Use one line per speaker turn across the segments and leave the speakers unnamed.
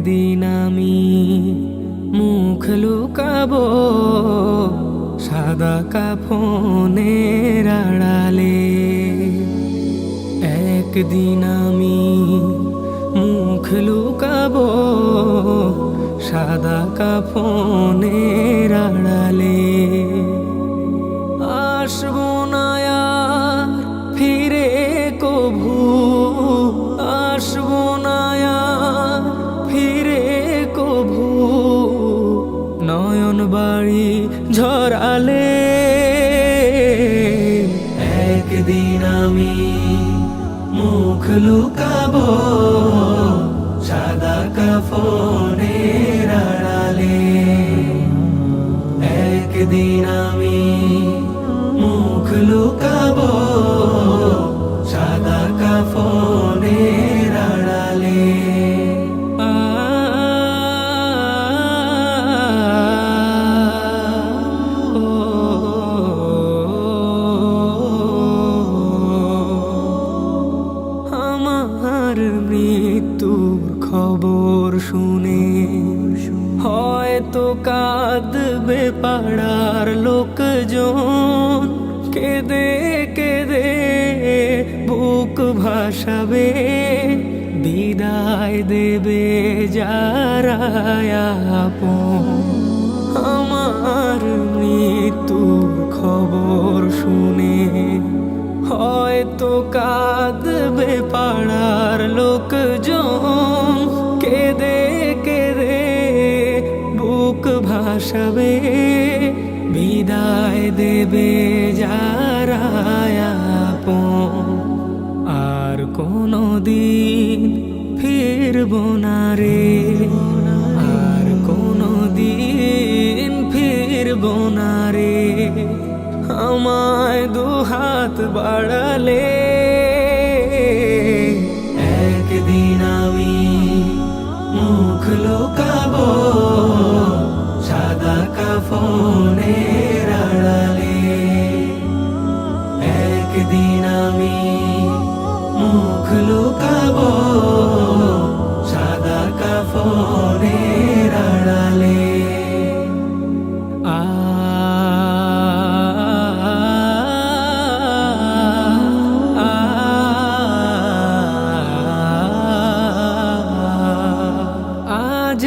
একদিন আমি মুখ লুকাবো সাদা কাফনের আড়ালে একদিন আমি মুখ লুকাবো সাদা কাফনের আড়ালে। ঝরালে একদিন আমি মুখ লুকাব সাদা কাপড়ে রাড়ালে একদিন আমি মুখ লুকাবো কাঁদবে পাড়ার লোকজন কেঁদে কেঁদে বুক ভাসাবে বিদায় দেবে যারা আপন ভাসাবে বিদায় দেবে যারা আর কোনো দিন ফিরব না রে। আর কোনো দিন ফিরব না রে। আমায় দুহাত বাড়ালে কাফনের আড়ালে একদিন আমি মুখ লুকাবো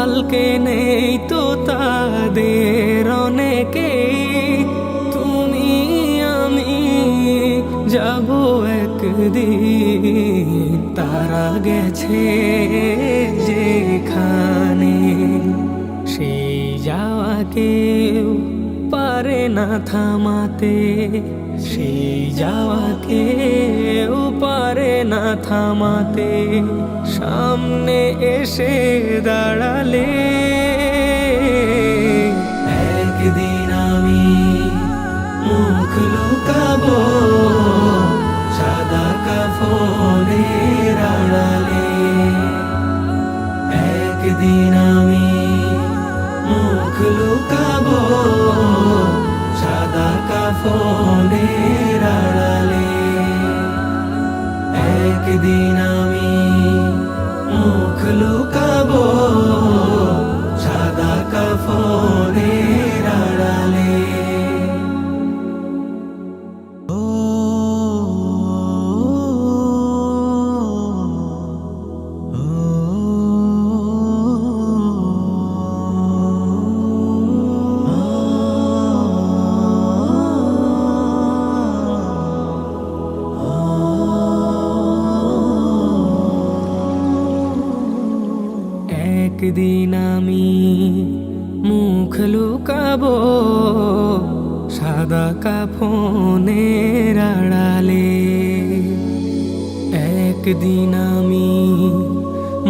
কালকে নেই তো তাদের অনেকেই। তুমি, আমি যাব একদিন। তারা গেছে যেখানে, সেই যাওয়া কেউ পারে না থামাতে। সেই যাওয়া কেউ পারে না থামাতে। সামনে এসে দাঁড়ালে। একদিন আমি মুখ লুকাবো, সাদা কাফনের আড়ালে একদিন আমি মুখ লুকাবো, সাদা কাফনের আড়ালে একদিন আমি মুখ লুকাবো। একদিন আমি মুখ লুকাবো সাদা কাফনের আড়ালে। একদিন আমি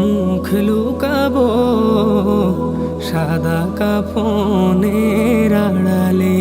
মুখ লুকাবো সাদা কাফনের আড়ালে।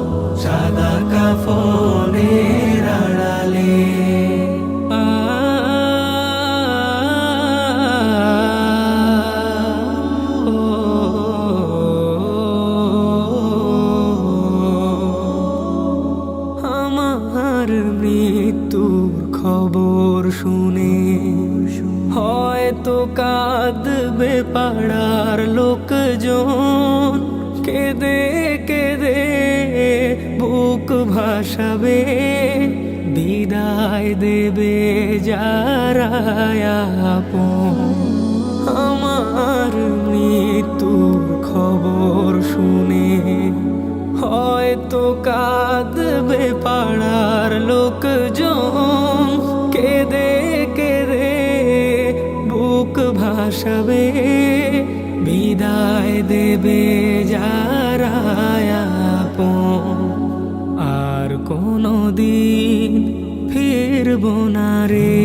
পাড়ার লোকজন কেঁদে কেঁদে বুক ভাসাবে বিদায় দেবে যারা আপন আমার মৃত্যুর খবর শুনে হয়তো কাঁদবে পাড়ার লোকজন ভাসাবে বিদায় দেবে যারা আর কোনো দিন ফিরব না রে।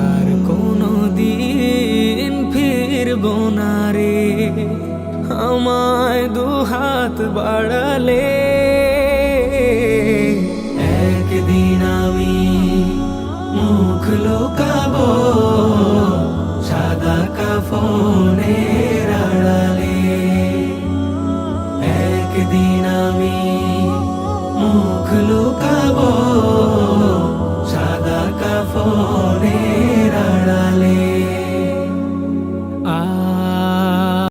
আর কোনো দিন ফিরব না রে। আমায় দু হাত বাড়ালে মনের একদিন আমি মুখ লুকাব সাদা কাফন